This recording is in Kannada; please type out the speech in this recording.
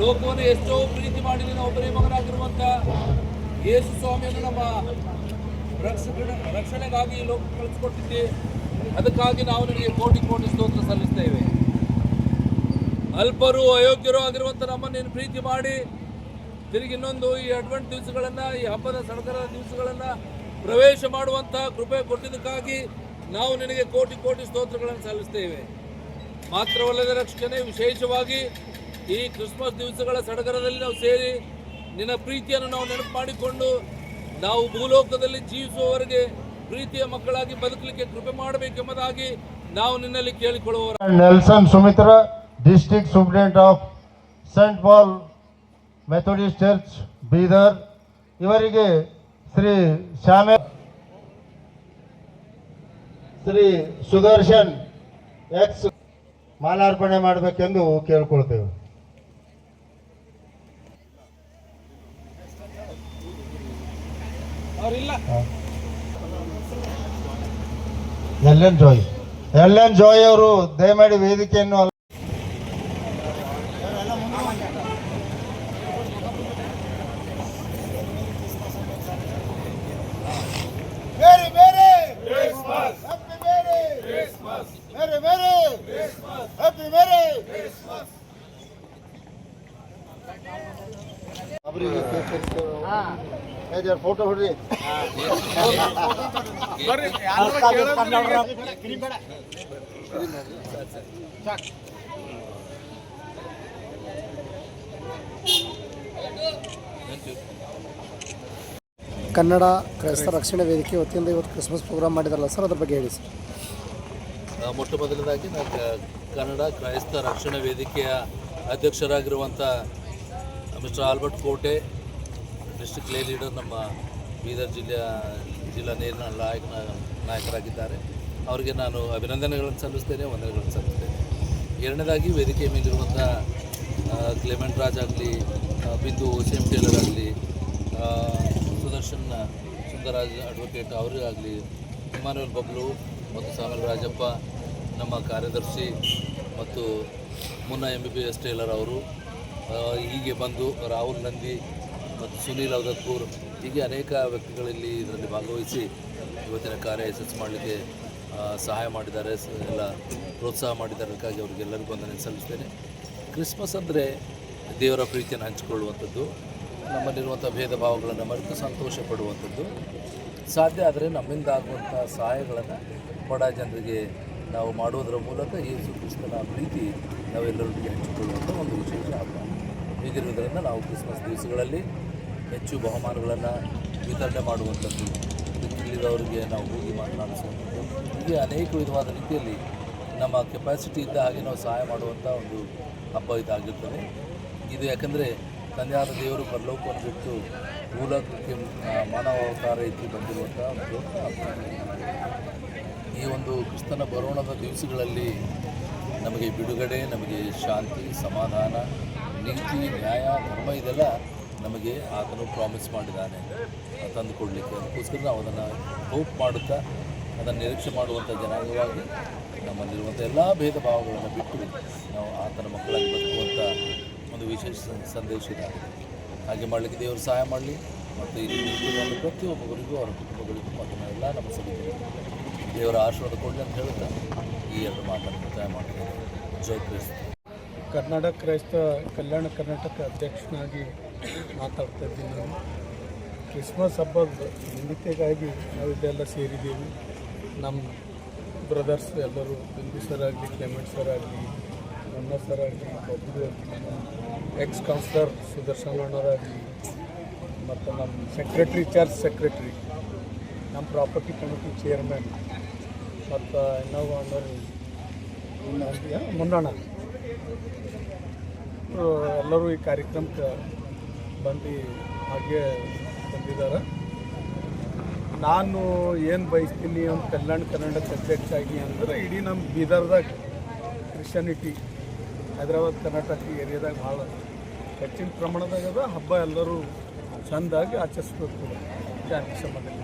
ಲೋಕವನ್ನು ಎಷ್ಟೋ ಪ್ರೀತಿ ಮಾಡಿ ನಿನ್ನ ಒಬ್ಬರೇ ಯೇಸು ಸ್ವಾಮಿಯನ್ನು ನಮ್ಮ ರಕ್ಷಕ ರಕ್ಷಣೆಗಾಗಿ ಲೋಕ ಕಳಿಸ್ಕೊಟ್ಟಿದ್ದೆ. ಅದಕ್ಕಾಗಿ ನಾವು ನಿನಗೆ ಕೋಟಿ ಕೋಟಿ ಸ್ತೋತ್ರ ಸಲ್ಲಿಸ್ತೇವೆ. ಅಲ್ಪರು ಅಯೋಗ್ಯರು ಆಗಿರುವಂಥ ನಮ್ಮನ್ನು ನೀನು ಪ್ರೀತಿ ಮಾಡಿ. ತಿರುಗಿ ಇನ್ನೊಂದು ಈ ಅಡ್ವೆಂಟ್ ದಿವಸಗಳನ್ನು, ಈ ಹಬ್ಬದ ಸಡಗರದ ದಿವಸಗಳನ್ನು ಪ್ರವೇಶ ಮಾಡುವಂತಹ ಕೃಪೆ ಕೊಟ್ಟಿದ್ದಕ್ಕಾಗಿ ನಾವು ನಿನಗೆ ಕೋಟಿ ಕೋಟಿ ಸ್ತೋತ್ರಗಳನ್ನು ಸಲ್ಲಿಸ್ತೇವೆ. ಮಾತ್ರವಲ್ಲದೆ ರಕ್ಷಣೆ ವಿಶೇಷವಾಗಿ ಈ ಕ್ರಿಸ್ಮಸ್ ದಿವಸಗಳ ಸಡಗರದಲ್ಲಿ ನಾವು ಸೇರಿ ನಿನ್ನ ಪ್ರೀತಿಯನ್ನು ನಾವು ನೆನಪು ಮಾಡಿಕೊಂಡು ನಾವು ಭೂಲೋಕದಲ್ಲಿ ಜೀವಿಸುವವರೆಗೆ ಪ್ರೀತಿಯ ಮಕ್ಕಳಾಗಿ ಬದುಕಲಿಕ್ಕೆ ಕೃಪೆ ಮಾಡಬೇಕೆಂಬುದಾಗಿ ನಾವು ನಿನ್ನಲ್ಲಿ ಕೇಳಿಕೊಳ್ಳುವವರ Nelson Sumitra district superintendent of saint Paul Methodist church Bidar ಇವರಿಗೆ ಶ್ರೀ ಶ್ಯಾಮೆ ಶ್ರೀ ಸುದರ್ಶನ್ ಎಕ್ಸ್ ಮಾಲಾರ್ಪಣೆ ಮಾಡಬೇಕೆಂದು ಕೇಳ್ಕೊಳ್ತೇವೆ. L N Joy L N Joy ಅವರು ದಯಮಾಡಿ ವೇದಿಕೆಯನ್ನು ಅಲ್- ಫೋಟೋ ಹೊಡ್ರಿ. ಕನ್ನಡ ಕ್ರೈಸ್ತ ರಕ್ಷಣಾ ವೇದಿಕೆ ವತಿಯಿಂದ ಇವತ್ತು ಕ್ರಿಸ್ಮಸ್ ಪ್ರೋಗ್ರಾಮ್ ಮಾಡಿದಾರಲ್ಲ ಸರ್ ಅದ್ರ ಬಗ್ಗೆ ಹೇಳಿ ಸರ್. ಮೊಟ್ಟ ಮೊದಲನೇದಾಗಿ ನಾನು ಕನ್ನಡ ಕ್ರೈಸ್ತ ರಕ್ಷಣಾ ವೇದಿಕೆಯ ಅಧ್ಯಕ್ಷರಾಗಿರುವಂಥ ಮಿಸ್ಟರ್ ಆಲ್ಬರ್ಟ್ ಕೋಟೆ ಡಿಸ್ಟ್ರಿಕ್ಟ್ ಲೇ ನಮ್ಮ ಬೀದರ್ ಜಿಲ್ಲೆಯ ಜಿಲ್ಲಾ ನೀರಿನ ನಾಯಕ, ನಾಯಕರಾಗಿದ್ದಾರೆ. ಅವರಿಗೆ ನಾನು ಅಭಿನಂದನೆಗಳನ್ನು ಸಲ್ಲಿಸ್ತೇನೆ, ವಂದನೆಗಳನ್ನು ಸಲ್ಲಿಸ್ತೇನೆ. ಎರಡನೇದಾಗಿ ವೇದಿಕೆ ಮೇಲಿರುವಂಥ ಕ್ಲೆಮೆಂಟ್ ರಾಜ್ ಆಗಲಿ ಬಿಂದು ಸೇಮ್ ಟೇಲರ್ ಆಗಲಿ ಸುದರ್ಶನ್ ಸುಂದರಾಜ್ ಅಡ್ವೊಕೇಟ್ ಅವರಿಗಾಗಲಿ ಇಮಾನುವಲ್ ಬಬ್ಲು ಮತ್ತು ಸಾಮಲ್ ರಾಜಪ್ಪ, ನಮ್ಮ ಕಾರ್ಯದರ್ಶಿ ಮತ್ತು ಮುನ್ನ M B B S Taylor ಅವರು ಹೀಗೆ ಬಂದು ರಾಹುಲ್ ನಂದಿ ಮತ್ತು ಸುನೀಲ್ ಅವದತ್ಪುರ್ ಹೀಗೆ ಅನೇಕ ವ್ಯಕ್ತಿಗಳಲ್ಲಿ ಇದರಲ್ಲಿ ಭಾಗವಹಿಸಿ ಇವತ್ತಿನ ಕಾರ್ಯ ಯಶಸ್ಸು ಮಾಡಲಿಕ್ಕೆ ಸಹಾಯ ಮಾಡಿದ್ದಾರೆ ಎಲ್ಲ ಪ್ರೋತ್ಸಾಹ ಮಾಡಿದ್ದಾರೆ. ಅದಕ್ಕಾಗಿ ಅವರಿಗೆಲ್ಲರಿಗೂ ವಂದನೆ ಸಲ್ಲಿಸ್ತೇನೆ. ಕ್ರಿಸ್ಮಸ್ ಅಂದರೆ ದೇವರ ಪ್ರೀತಿಯನ್ನು ಹಂಚಿಕೊಳ್ಳುವಂಥದ್ದು, ನಮ್ಮಲ್ಲಿರುವಂಥ ಭೇದ ಭಾವಗಳನ್ನು ಮರೆತು ಸಂತೋಷ ಪಡುವಂಥದ್ದು ಸಾಧ್ಯ ಆದರೆ ನಮ್ಮಿಂದ ಆಗುವಂಥ ಸಹಾಯಗಳನ್ನು ಬಡ ಜನರಿಗೆ ನಾವು ಮಾಡುವುದರ ಮೂಲಕ ಯೇಸು ಕ್ರಿಸ್ತನ ಪ್ರೀತಿ ನಾವೆಲ್ಲರೊಟ್ಟಿಗೆ ಹಂಚಿಕೊಳ್ಳುವಂಥ ಒಂದು ವಿಶೇಷ ಹಬ್ಬ. ಹೀಗಿರುವುದರಿಂದ ನಾವು ಕ್ರಿಸ್ಮಸ್ ದಿವಸಗಳಲ್ಲಿ ಹೆಚ್ಚು ಬಹುಮಾನಗಳನ್ನು ವಿತರಣೆ ಮಾಡುವಂಥದ್ದು ತಿಳಿದವರಿಗೆ ನಾವು ಹೋಗಿ ಮಾತನಾಡಿಸುವಂಥದ್ದು. ಹೀಗೆ ಅನೇಕ ವಿಧವಾದ ರೀತಿಯಲ್ಲಿ ನಮ್ಮ ಕೆಪಾಸಿಟಿ ಇದ್ದ ಹಾಗೆ ನಾವು ಸಹಾಯ ಮಾಡುವಂಥ ಒಂದು ಹಬ್ಬ ಇದಾಗಿರ್ತದೆ. ಇದು ಯಾಕಂದರೆ ತಂದೆಯಾದ ದೇವರು ಪರಲೋಕವನ್ನು ಬಿಟ್ಟು ಮೂಲಕ್ಕೆ ಆ, ಮಾನವ ಅವತಾರ ಇತ್ತು ಬಂದಿರುವಂಥ ಒಂದು ಈ ಒಂದು ಕ್ರಿಸ್ತನ ಬರೋಣದ ದಿವಸಗಳಲ್ಲಿ ನಮಗೆ ಬಿಡುಗಡೆ ನಮಗೆ ಶಾಂತಿ ಸಮಾಧಾನ ನೀತಿ ನ್ಯಾಯ ಧರ್ಮ ಇದೆಲ್ಲ ನಮಗೆ ಆತನು ಪ್ರಾಮಿಸ್ ಮಾಡಿದ್ದಾನೆ. ತಂದು ಕೊಡಲಿಕ್ಕೆ ಅದಕ್ಕೋಸ್ಕರ ನಾವು ಅದನ್ನು ಹೋಪ್ ಮಾಡುತ್ತಾ, ಅದನ್ನು ನಿರೀಕ್ಷೆ ಮಾಡುವಂಥ ಜನಾಂಗವಾಗಿ ನಮ್ಮಲ್ಲಿರುವಂಥ ಎಲ್ಲ ಭೇದ ಭಾವಗಳನ್ನು ಬಿಟ್ಟು ನಾವು ಆತನ ಮಕ್ಕಳಾಗಿ ಬದುಕುವಂಥ ಒಂದು ವಿಶೇಷ ಸಂದೇಶ ಇದಾಗಿದೆ ಹಾಗೆ ಮಾಡಲಿಕ್ಕೆ ದೇವರು ಸಹಾಯ ಮಾಡಲಿ. ಮತ್ತು ಇಲ್ಲಿ ಪ್ರತಿಯೊಬ್ಬರಿಗೂ, ಅವರ ಕುಟುಂಬಗಳಿಗೂ, ಮತ್ತು ನಾವೆಲ್ಲ ನಮ್ಮ ಸಭೆಗೆ ದೇವರ ಆಶೀರ್ವಾದ ಕೊಡಲಿ ಅಂತ ಹೇಳುತ್ತಾ, ಈ ಎರಡು ಮಾತನ್ನು ಮುಕ್ತಾಯ ಮಾಡ್ತೇನೆ. ಜೈ ಕರ್ನಾಟಕ ಕ್ರೈಸ್ತ ಕಲ್ಯಾಣ ಕರ್ನಾಟಕ ಅಧ್ಯಕ್ಷನಾಗಿ ಮಾತಾಡ್ತಾ ಇದ್ದೀನಿ ನಾನು. ಕ್ರಿಸ್ಮಸ್ ಹಬ್ಬದ ನಿಮಿತ್ತೆಗಾಗಿ ನಾವಿದೆಲ್ಲ ಸೇರಿದ್ದೀವಿ. ನಮ್ಮ ಬ್ರದರ್ಸ್ ಎಲ್ಲರೂ ಬಿಂದು ಸರ್ ಆಗಲಿ, ಕ್ಲೆಮೆಂಟ್ ಸರ್ ಆಗಲಿ ನನ್ನ ಸರ್ ಆಗಲಿ ಬಬ್ಲು ಎಕ್ಸ್ ಕೌನ್ಸಿಲರ್ ಸುದರ್ಶನ್ ಅಣ್ಣವರಾಗಲಿ ಮತ್ತು ನಮ್ಮ ಸೆಕ್ರೆಟ್ರಿ, ಚರ್ಚ್ ಸೆಕ್ರೆಟ್ರಿ, ನಮ್ಮ ಪ್ರಾಪರ್ಟಿ ಕಮಿಟಿ ಚೇರ್ಮನ್, ಮತ್ತು ಇನ್ನೊಬ್ಬ ಅಣ್ಣರು ಮುನ್ನಣ್ಣ. ಎಲ್ಲರೂ ಈ ಕಾರ್ಯಕ್ರಮಕ್ಕೆ ಬಂದು ಹಾಗೆ ಬಂದಿದ್ದಾರೆ. ನಾನು ಏನು ಬಯಸ್ತೀನಿ ಅಂತ ಕಲ್ಯಾಣ ಕರ್ನಾಟಕ ಅಧ್ಯಕ್ಷ ಆಗಿ ಅಂದ್ರೆ ಇಡೀ ನಮ್ಮ ಬೀದರ್ದಾಗ ಕ್ರಿಶ್ಚಿಯಾನಿಟಿ ಹೈದರಾಬಾದ್, ಕರ್ನಾಟಕ ಏರಿಯಾದಾಗ ಭಾಳ ಹೆಚ್ಚಿನ ಪ್ರಮಾಣದಾಗ ಅದ. ಹಬ್ಬ ಎಲ್ಲರೂ ಚೆಂದಾಗಿ ಆಚರಿಸ್ಬೇಕು ಜಾತಿ ಸಮಾಧಾನ